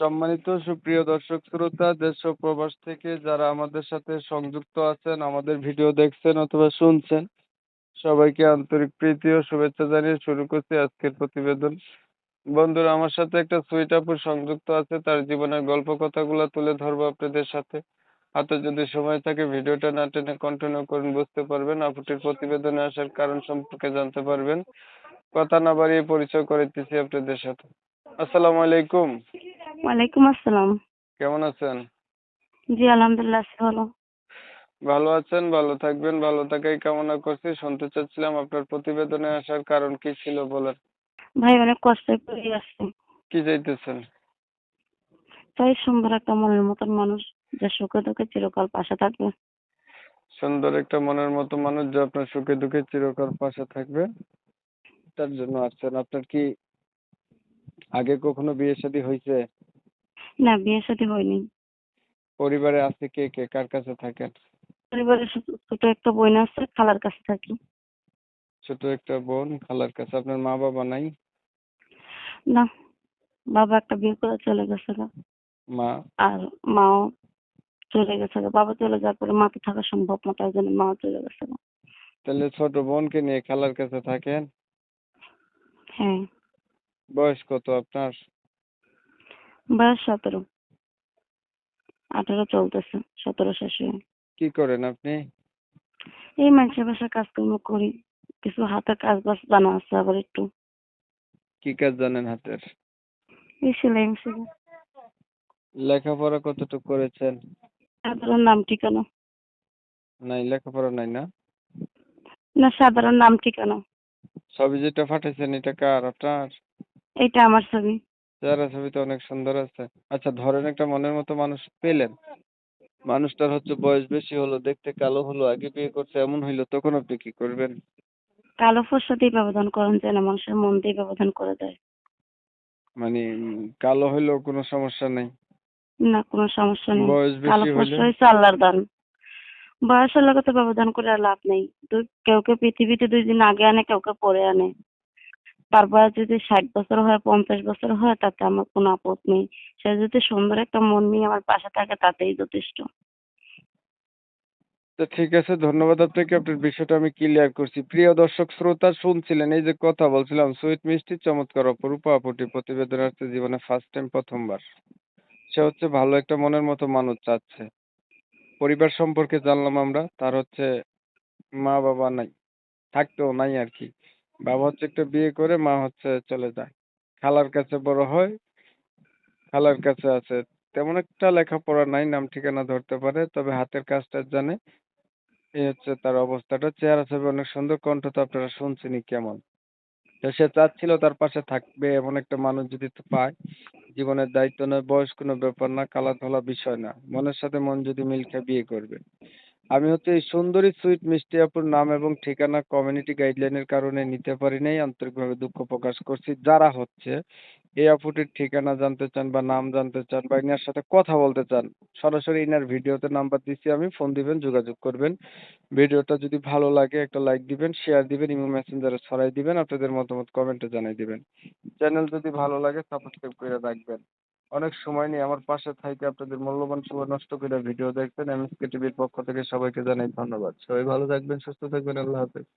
সম্মানিত সুপ্রিয় দর্শক শ্রোতা, দেশ ও প্রবাস থেকে যারা আমাদের সাথে সংযুক্ত আছেন, আমাদের ভিডিও দেখছেন অথবা শুনছেন, সবাইকে আন্তরিক প্রীতি ও শুভেচ্ছা জানিয়ে শুরু করছি আজকের প্রতিবেদন। বন্ধুরা, আমার সাথে একটা সুইট আপু সংযুক্ত আছে, তার জীবনের গল্প কথাগুলো তুলে ধরবো আপনাদের সাথে। হাতে যদি সময় থাকে, ভিডিওটা না টেনে কন্টিনিউ করুন, বুঝতে পারবেন। আপুটির প্রতিবেদনে আসার কারণ সম্পর্কে জানতে পারবেন। কথা না বাড়িয়ে পরিচয় করে দিচ্ছি আপনাদের সাথে। আসসালামু আলাইকুম। ওয়ালাইকুম আসসালাম। কেমন আছেন? জি আলহামদুলিল্লাহ আছি ভালো। ভালো আছেন ভালো থাকবেন ভালো থাকাই কামনা করছি। শুনতে চাচ্ছিলাম আপনার প্রতিবেদনে আসার কারণ কি ছিল বলেন। ভাই অনেক কষ্টে পড়ে আসছে কি চাইতেছেন? তাই সুন্দর একটা মনের মতন মানুষ যে সুখে দুঃখে চিরকাল পাশে থাকবে। সুন্দর একটা মনের মতো মানুষ যে আপনার সুখে দুঃখে চিরকাল পাশে থাকবে তার জন্য আসছেন। আপনার কি আগে কখনো বিয়ে শাদী হয়েছে? না বিয়ে শাদী হয়নি। পরিবারে আছে কে কে? কার কাছে থাকেন? পরিবারে ছোট একটা বোন আছে খালার কাছে থাকি। ছোট একটা বোন খালার কাছে। আপনার মা বাবা নাই? না বাবা একটা বিয়ে করে চলে গেছে গা। মা? আর মাও চলে গেছে গা। বাবা চলে যাওয়ার পরে মাকে থাকা সম্ভব না তাই জন্য মাও চলে গেছে গা। তাহলে ছোট বোনকে নিয়ে খালার কাছে থাকেন? হ্যাঁ। বয়স কত আপনার? বয়স সতেরো। আঠারো চলতেছে সতেরো শেষ। হয়ে কি করেন আপনি? এই মানুষের বাসায় কাজকর্ম করি। কিছু হাতের কাজ বাজ জানা আছে আবার একটু। কি কাজ জানেন হাতের? এই সেলাই মেশিন লেখাপড়া কতটুকু করেছেন? সাধারণ নাম ঠিকানা। নাই লেখাপড়া নাই না? না সাধারণ নাম ঠিকানা। ছবি যেটা পাঠাইছেন এটা কার আপনার? এইটা আমার ছবি। চেহারা ছবি তো অনেক সুন্দর আছে। আচ্ছা ধরেন একটা মনের মতো মানুষ পেলেন। মানুষটার হচ্ছে বয়স বেশি হলো দেখতে কালো হলো আগে বিয়ে করছে এমন হইল তখন আপনি কি করবেন? কালো ফোর সাথেই ব্যবধান করেন যায় না মানুষের মন দিয়ে ব্যবধান করে দেয়। মানে কালো হইলেও কোনো সমস্যা নেই? না কোনো সমস্যা নেই। বয়স কালো বেশি ফোর্স হয়েছে আল্লাহর দান। বয়সের লোকে তো ব্যবধান করে আর লাভ নেই। দুই কেউ কেউ পৃথিবীতে দুই দিন আগে আনে কেউ কেউ পরে আনে। তার বয়স যদি ষাট বছর হয়, পঞ্চাশ বছর হয়, তাতে আমার কোনো আপদ নেই। সে যদি সুন্দর একটা মন নিয়ে আমার পাশে থাকে, তাতেই যথেষ্ট। তো ঠিক আছে, ধন্যবাদ আপনাকে। আপনার বিষয়টা আমি ক্লিয়ার করছি। প্রিয় দর্শক, শ্রোতা শুনছিলেন, এই যে কথা বলছিলাম, সুইট, মিষ্টি, চমৎকার, অপরূপা আপুটি প্রতিবেদন আসছে জীবনে ফার্স্ট টাইম প্রথমবার। সে হচ্ছে ভালো একটা মনের মতো মানুষ চাচ্ছে। পরিবার সম্পর্কে জানলাম আমরা, তার হচ্ছে মা বাবা নাই, থাকতেও নাই আর কি। বাবা হচ্ছে একটা বিয়ে করে, মা হচ্ছে চলে যায়। খালার কাছে বড় হয়, খালার কাছে আছে। তেমন একটা লেখাপড়া নাই, নাম ঠিকানা ধরতে পারে, তবে হাতের কাজটা জানে। এই হচ্ছে তার অবস্থাটা। চেহারা ছবি অনেক সুন্দর, কণ্ঠ তো আপনারা শুনছেনই কেমন। তো সে চাচ্ছিল তার পাশে থাকবে এমন একটা মানুষ যদি পায়। জীবনের দায়িত্ব নয়, বয়স কোনো ব্যাপার না কালা ধলা বিষয় না। মনের সাথে মন যদি মিল খায়, বিয়ে করবে। আমি হচ্ছে এই সুন্দরী সুইট মিষ্টি আপুর নাম এবং ঠিকানা কমিউনিটি গাইডলাইনের কারণে নিতে পারি নাই, আন্তরিকভাবে দুঃখ প্রকাশ করছি। যারা হচ্ছে এই আপুটির ঠিকানা জানতে চান বা নাম জানতে চান বা ইনার সাথে কথা বলতে চান, সরাসরি ইনার ভিডিওতে নাম্বার দিচ্ছি আমি ফোন দিবেন, যোগাযোগ করবেন। ভিডিওটা যদি ভালো লাগে একটা লাইক দিবেন শেয়ার দিবেন ইমো মেসেঞ্জারে ছড়াই দিবেন, আপনাদের মতামত কমেন্টে জানাই দিবেন। চ্যানেল যদি ভালো লাগে সাবস্ক্রাইব করে রাখবেন। অনেক সময় নিয়ে আমার পাশে থাইকে আপনাদের মূল্যবান সময় নষ্ট করে ভিডিও দেখছেন এমএসকে টিভির পক্ষ থেকে সবাইকে জানাই ধন্যবাদ। সবাই ভালো থাকবেন, সুস্থ থাকবেন, আল্লাহ হাফেজ।